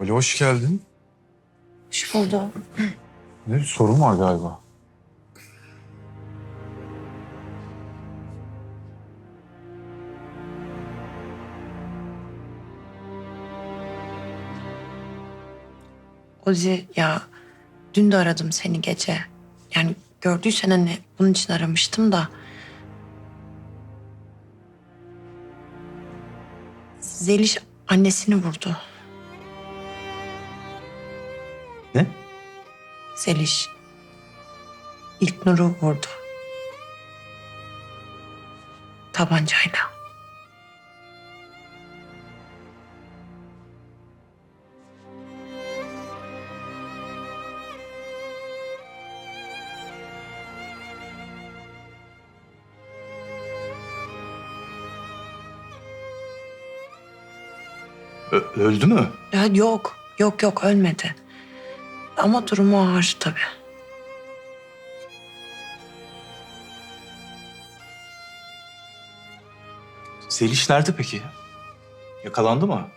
Ali hoş geldin. Hoş buldum. Ne bir sorun var galiba. Ozi ya dün de aradım seni gece. Yani gördüysen hani bunun için aramıştım da. Zeliş annesini vurdu. Ne? Zeliş. İlk Nur'u vurdu. Tabancayla. Ö- öldü mü? Ya yok, yok yok ölmedi. Ama durumu ağır tabii. Zeliş nerede peki? Yakalandı mı?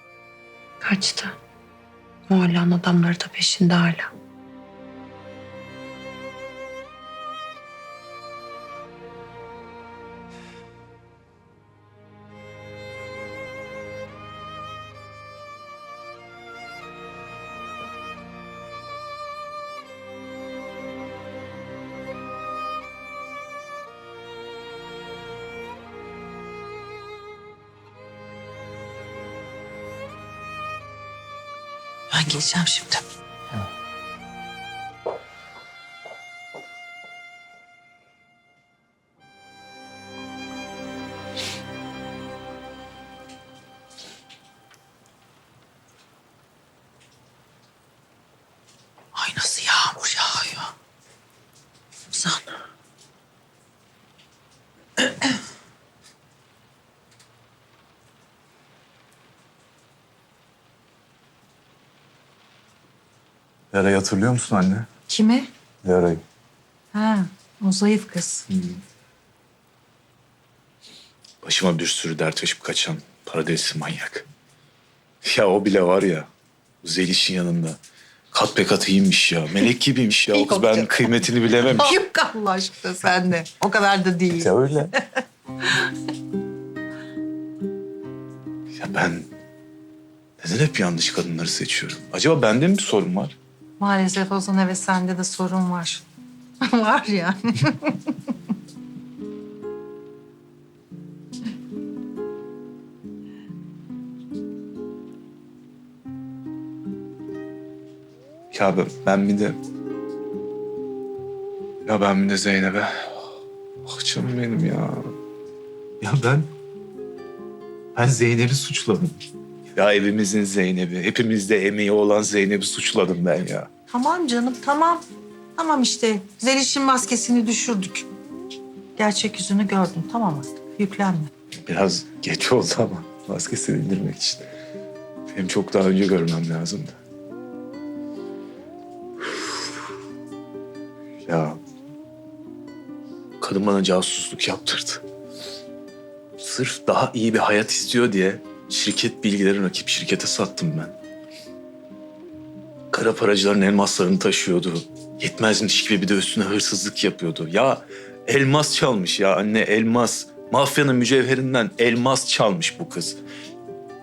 Kaçtı. Muhallenin adamları da peşinde hala. Ben geleceğim şimdi. Lara'yı hatırlıyor musun anne? Kimi? Lara'yı. Ha, o zayıf kız. Başıma bir sürü dert açıp kaçan paradesi manyak. Ya o bile var ya Zeliş'in yanında. Kat be kat iyiymiş ya. Melek gibiymiş ya. O kız ben kıymetini bilememiş. Yok Allah aşkına sen de. O kadar da değil. Ya öyle. Ya ben neden hep yanlış kadınları seçiyorum? Acaba bende mi bir sorun var? Maalesef Ozan evet sende de sorun var. var yani. Ya ben, ben bir de... Ya ben bir de Zeynep'e... Ah canım benim ya. Ya ben... Ben Zeynep'i suçladım. Ya evimizin Zeynep'i, hepimizde emeği olan Zeynep'i suçladım ben ya. tamam canım tamam. Tamam işte Zeliş'in maskesini düşürdük. Gerçek yüzünü gördüm tamam artık. Yüklenme. Biraz geç oldu ama maskesini indirmek için. Benim çok daha önce görmem lazımdı. Ya kadın bana casusluk yaptırdı. Sırf daha iyi bir hayat istiyor diye şirket bilgileri rakip şirkete sattım ben. Kara paracıların elmaslarını taşıyordu. Yetmezmiş gibi bir de üstüne hırsızlık yapıyordu. Ya elmas çalmış ya anne elmas. Mafyanın mücevherinden elmas çalmış bu kız.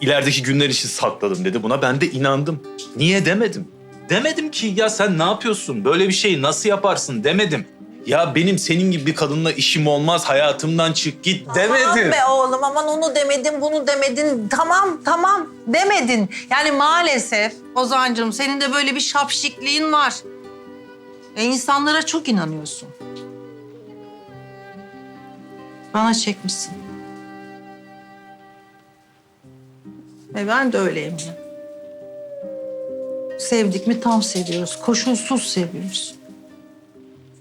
İlerideki günler için sakladım dedi buna. Ben de inandım. Niye demedim? Demedim ki ya sen ne yapıyorsun? Böyle bir şeyi nasıl yaparsın demedim. Ya benim senin gibi bir kadınla işim olmaz. Hayatımdan çık git demedim. Aman be oğlum aman onu demedin bunu demedin. Tamam tamam demedin. Yani maalesef Ozan'cığım senin de böyle bir şapşikliğin var. E insanlara çok inanıyorsun. Bana çekmişsin. E ben de öyleyim ya. Sevdik mi tam seviyoruz. Koşulsuz seviyoruz.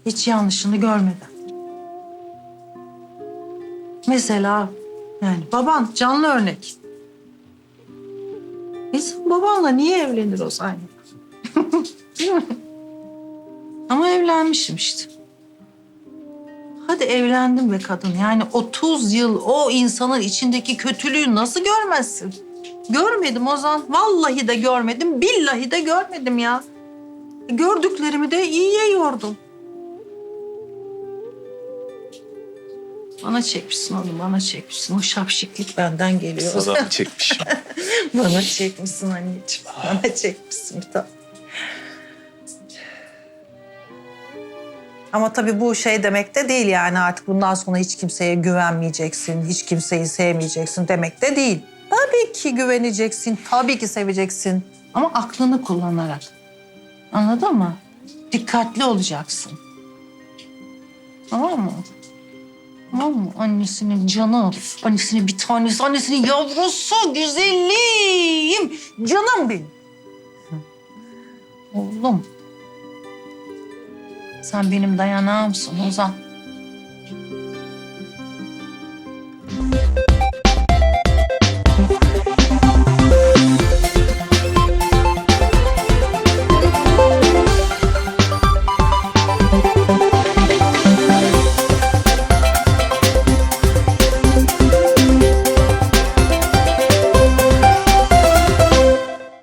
Hiç yanlışını görmeden. Mesela yani baban canlı örnek. İnsan babanla niye evlenir o zaman? Değil mi? Ama evlenmişim işte. Hadi evlendim be kadın. Yani 30 yıl o insanın içindeki kötülüğü nasıl görmezsin? Görmedim Ozan. Vallahi de görmedim. Billahi de görmedim ya. Gördüklerimi de iyiye yordum. Bana çekmişsin onu, bana çekmişsin. O şapşiklik benden geliyor. Sazan çekmişim. bana çekmişsin anneciğim. Bana çekmişsin bir tane. Ama tabii bu şey demek de değil yani artık bundan sonra hiç kimseye güvenmeyeceksin, hiç kimseyi sevmeyeceksin demek de değil. Tabii ki güveneceksin, tabii ki seveceksin. Ama aklını kullanarak. Anladın mı? Dikkatli olacaksın. Tamam mı? Tamam mı? Annesinin canı, annesinin bir tanesi, annesinin yavrusu, güzelim. Canım benim. Oğlum. Sen benim dayanağımsın Ozan.